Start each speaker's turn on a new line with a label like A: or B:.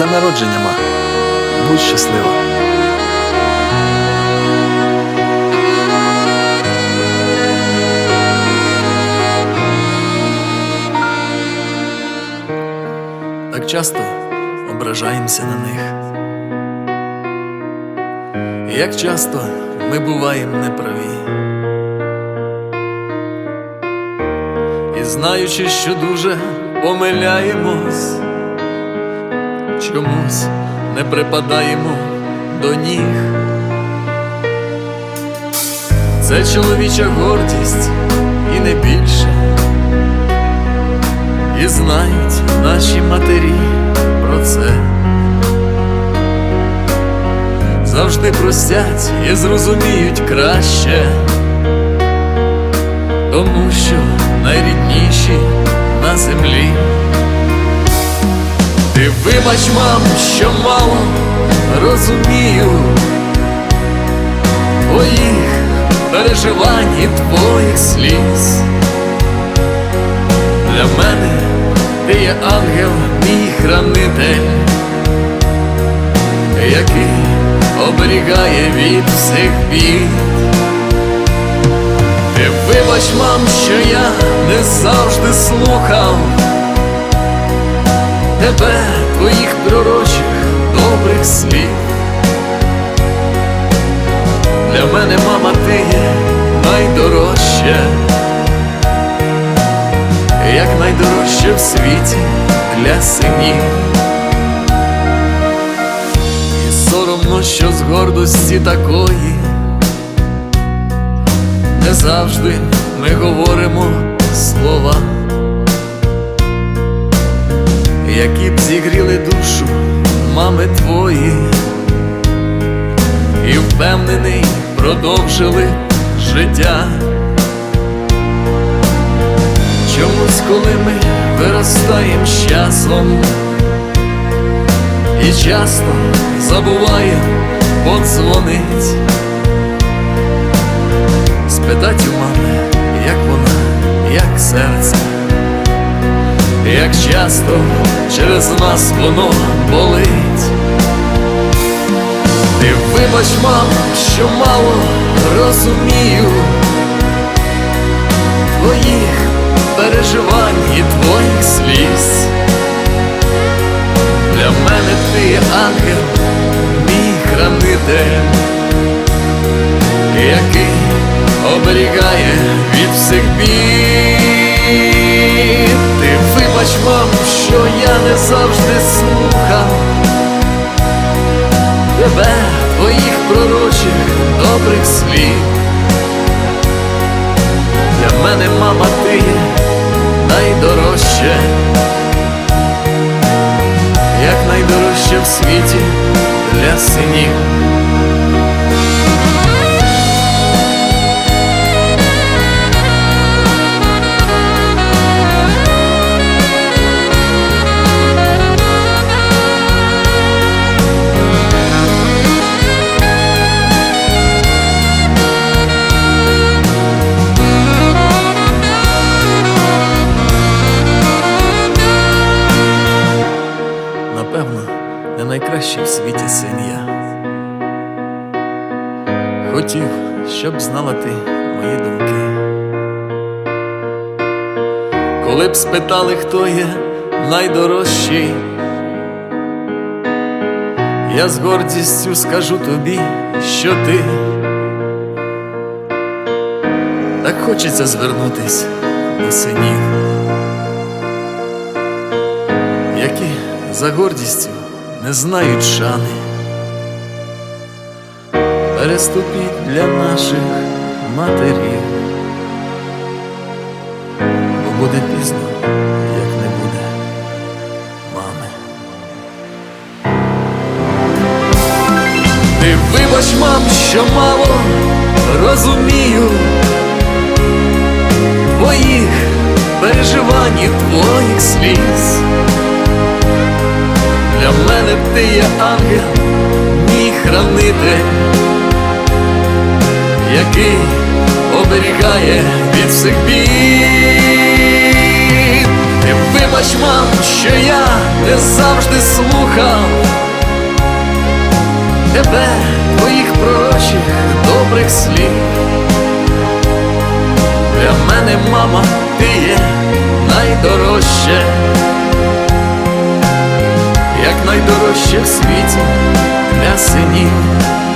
A: днем народження, ма. Будь щаслива. Так часто ображаємося на них. Як часто ми буваємо неправі. І знаючи, що дуже помиляємось, чомусь не припадаємо до ніг. Це чоловіча гордість і не більше. І знають наші матері про це. Завжди простять і зрозуміють краще, тому що найрідніші на землі. Ти вибач, мам, що мало розумію твоїх переживань і твоїх сліз. Для мене ти є ангел, мій хранитель, який оберігає від всіх бід. Ти вибач, мам, що я не завжди слухав тебе, твоїх пророчих добрих слів. Для мене, мама, ти є найдорожче як найдорожче в світі для синів. І соромно, що з гордості такої не завжди ми говоримо слова, які б зігріли душу мами твої, і впевнений продовжили життя. Чомусь, коли ми виростаємо з часом і часто забуваємо подзвонить, спитать у мами, як вона, як серце, як часто через нас воно болить. Ти вибач, мам, що мало розумію твоїх переживань і твоїх сліз. Для мене ти ангел, мій хранитель, який оберігає від всіх бід. Мам, що я не завжди слухав тебе, твоїх пророчих добрих слів. Для мене, мама, ти є найдорожче, як найдорожче в світі для синів. Найкращий в світі син я. Хотів, щоб знала ти мої думки. Коли б спитали, хто є найдорожчий, я з гордістю скажу тобі, що ти. Так хочеться звернутись до синів. які за гордістю не знають шани. Переступіть для наших матерів, бо буде пізно, як не буде мами. Ти вибач, мам, що мало розумію твоїх переживань і твоїх сліз. Для мене ти є ангел, мій хранитель, який оберігає від всіх бід. Ти вибач, мам, що я не не завжди слухав тебе, твоїх пророчих добрих слів. Для мене, мама, ти є найдорожче, як світі для синів.